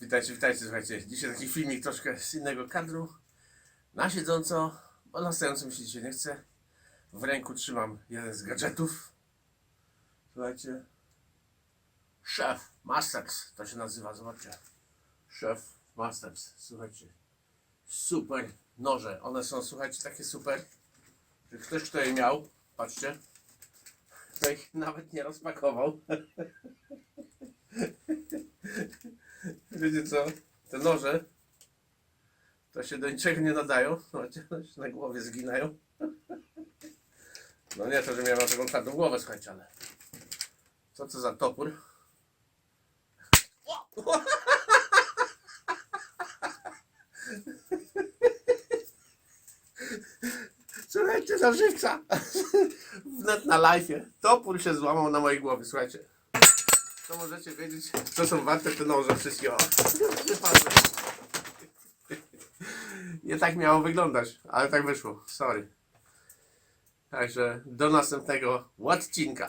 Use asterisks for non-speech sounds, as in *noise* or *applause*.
Witajcie, witajcie, słuchajcie. Dzisiaj taki filmik troszkę z innego kadru. Na siedząco, bo na stojąco mi się dzisiaj nie chce. W ręku trzymam jeden z gadżetów. Słuchajcie. Chef Masters to się nazywa, zobaczcie. Chef Masters, słuchajcie. Super noże. One są, słuchajcie, takie super, że ktoś, kto je miał, patrzcie, to ich *laughs* nawet nie rozpakował. Wiecie co? Te noże to się do niczego nie nadają. *laughs* Się na głowie zginają. No nie to, że miałem taką twardą głowę, słuchajcie, ale co to za topór? *laughs* Słuchajcie, za żywca! Wnet *laughs* na live'ie. Topór się złamał na mojej głowie, słuchajcie. To możecie wiedzieć, co są warte te noże wszystkie. Nie tak miało wyglądać, ale tak wyszło. Sorry. Także do następnego odcinka.